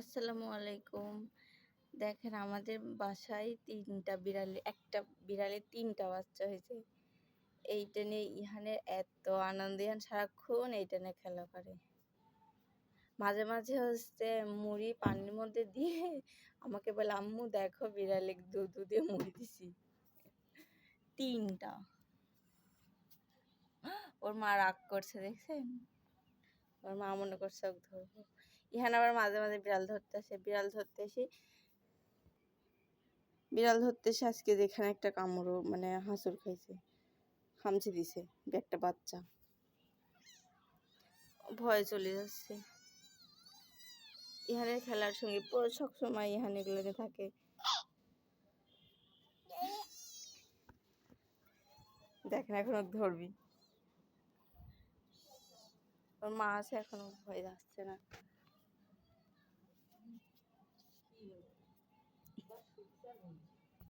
আসসালামু আলাইকুম। দেখেন আমাদের বাসায় তিনটা বিড়ালে, একটা বিড়ালের তিনটা বাচ্চা হয়েছে। এইটা নিয়ে ইহানের এত আনন্দ, ইহান সারাক্ষণ এইটা নিয়ে খেলা করে। মাঝে মাঝে হচ্ছে মুড়ি পানির মধ্যে দিয়ে আমাকে বলে, আম্মু, দেখো বিড়ালে দুধ দিয়ে মুড়ি দিছি। তিনটা। ওর মা রাগ করছে, দেখছেন? ওর মা মনে করছে ধরবো। ইহান আবার মাঝে মাঝে বিড়াল ধরতে আসে, বিড়াল ধরতে এসে, বিড়াল ধরতে এসে আজকে যেখানে একটা কামড় মানে হাঁসুর খাইছে, খামচে দিছে, একটা বাচ্চা। ভয় চলে যাচ্ছে। ইহানের খেলার সঙ্গে সবসময় ইহান এগুলোতে থাকে। দেখেন এখনও ধরবি। ওর মা আছে, এখনও ভয় যাচ্ছে না। ছিল